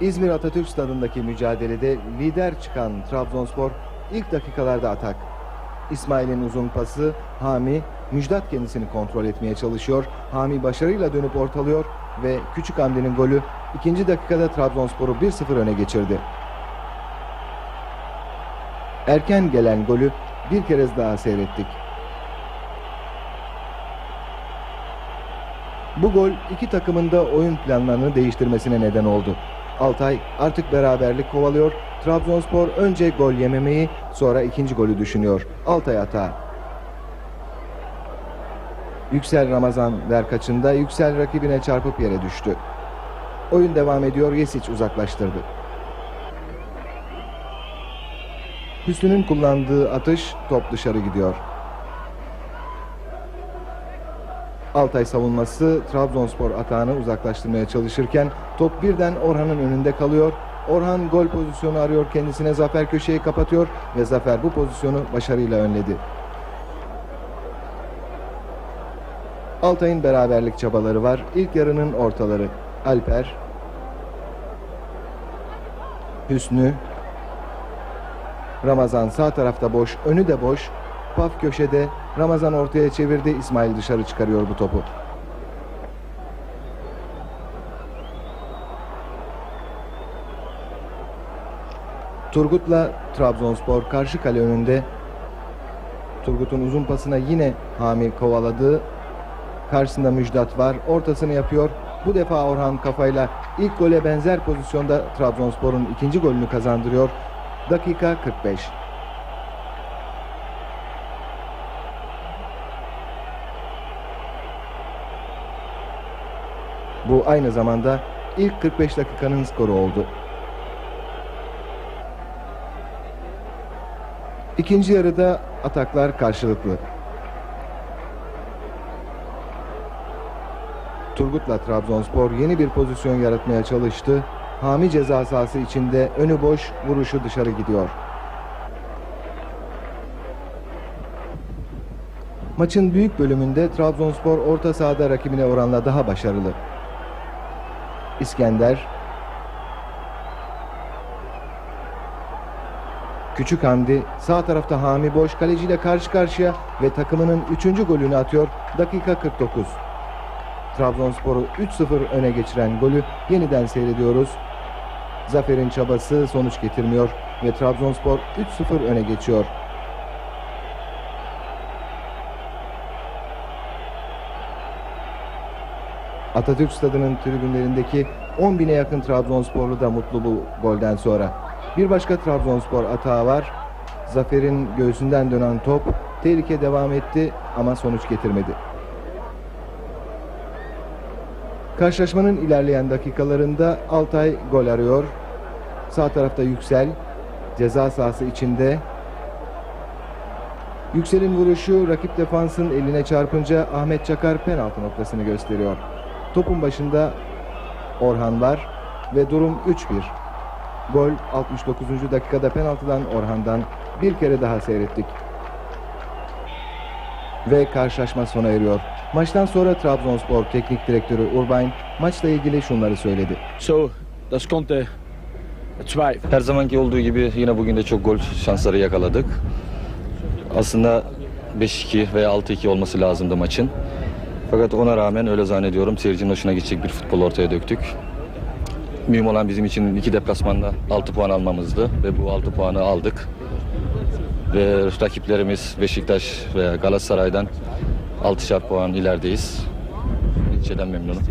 İzmir Atatürk Stadı'ndaki mücadelede lider çıkan Trabzonspor ilk dakikalarda atak. İsmail'in uzun pası Hami Müjdat kendisini kontrol etmeye çalışıyor. Hami başarıyla dönüp ortalıyor ve Küçük Hamdi'nin golü ikinci dakikada Trabzonspor'u 1-0 öne geçirdi. Erken gelen golü bir kez daha seyrettik. Bu gol iki takımın da oyun planlarını değiştirmesine neden oldu. Altay artık beraberlik kovalıyor. Trabzonspor önce gol yememeyi sonra ikinci golü düşünüyor. Altay hata. Yüksel Ramazan ver kaçında Yüksel rakibine çarpıp yere düştü. Oyun devam ediyor. Yesic uzaklaştırdı. Hüsnü'nün kullandığı atış top dışarı gidiyor. Altay savunması Trabzonspor atağını uzaklaştırmaya çalışırken top birden Orhan'ın önünde kalıyor. Orhan gol pozisyonu arıyor kendisine Zafer köşeyi kapatıyor ve Zafer bu pozisyonu başarıyla önledi. Altay'ın beraberlik çabaları var. İlk yarının ortaları. Alper, Hüsnü, Ramazan sağ tarafta boş, önü de boş. Paf köşede Ramazan ortaya çevirdi. İsmail dışarı çıkarıyor bu topu. Turgut'la Trabzonspor karşı kale önünde. Turgut'un uzun pasına yine Hami kovaladı. Karşısında Müjdat var. Ortasını yapıyor. Bu defa Orhan kafayla ilk gole benzer pozisyonda Trabzonspor'un ikinci golünü kazandırıyor. Dakika 45. Bu aynı zamanda ilk 45 dakikanın skoru oldu. İkinci yarıda ataklar karşılıklı. Turgut'la Trabzonspor yeni bir pozisyon yaratmaya çalıştı. Hami ceza sahası içinde önü boş vuruşu dışarı gidiyor. Maçın büyük bölümünde Trabzonspor orta sahada rakibine oranla daha başarılı. İskender Küçük Hamdi sağ tarafta Hami boş kaleciyle karşı karşıya ve takımının 3. golünü atıyor. Dakika 49. Trabzonspor'u 3-0 öne geçiren golü yeniden seyrediyoruz. Zafer'in çabası sonuç getirmiyor ve Trabzonspor 3-0 öne geçiyor. Atatürk Stadı'nın tribünlerindeki 10 bine yakın Trabzonsporlu da mutlu bu golden sonra. Bir başka Trabzonspor atağı var. Zafer'in göğsünden dönen top tehlike devam etti ama sonuç getirmedi. Karşılaşmanın ilerleyen dakikalarında Altay gol arıyor. Sağ tarafta Yüksel ceza sahası içinde. Yüksel'in vuruşu rakip defansın eline çarpınca Ahmet Çakar penaltı noktasını gösteriyor. Topun başında Orhan var ve durum 3-1. Gol 69. dakikada penaltıdan Orhan'dan bir kere daha seyrettik. Ve karşılaşma sona eriyor. Maçtan sonra Trabzonspor Teknik Direktörü Urbain maçla ilgili şunları söyledi. De, het zwaai. Her zamanki olduğu gibi yine bugün de çok gol şansları yakaladık. Aslında 5-2 veya 6-2 olması lazımdı maçın. Fakat ona rağmen öyle zannediyorum seyircinin hoşuna gidecek bir futbol ortaya döktük. Mühim olan bizim için iki deplasmanda 6 puan almamızdı ve bu 6 puanı aldık. Ve rakiplerimiz Beşiktaş ve Galatasaray'dan 6'şar puan ilerideyiz. Neticeden memnunum.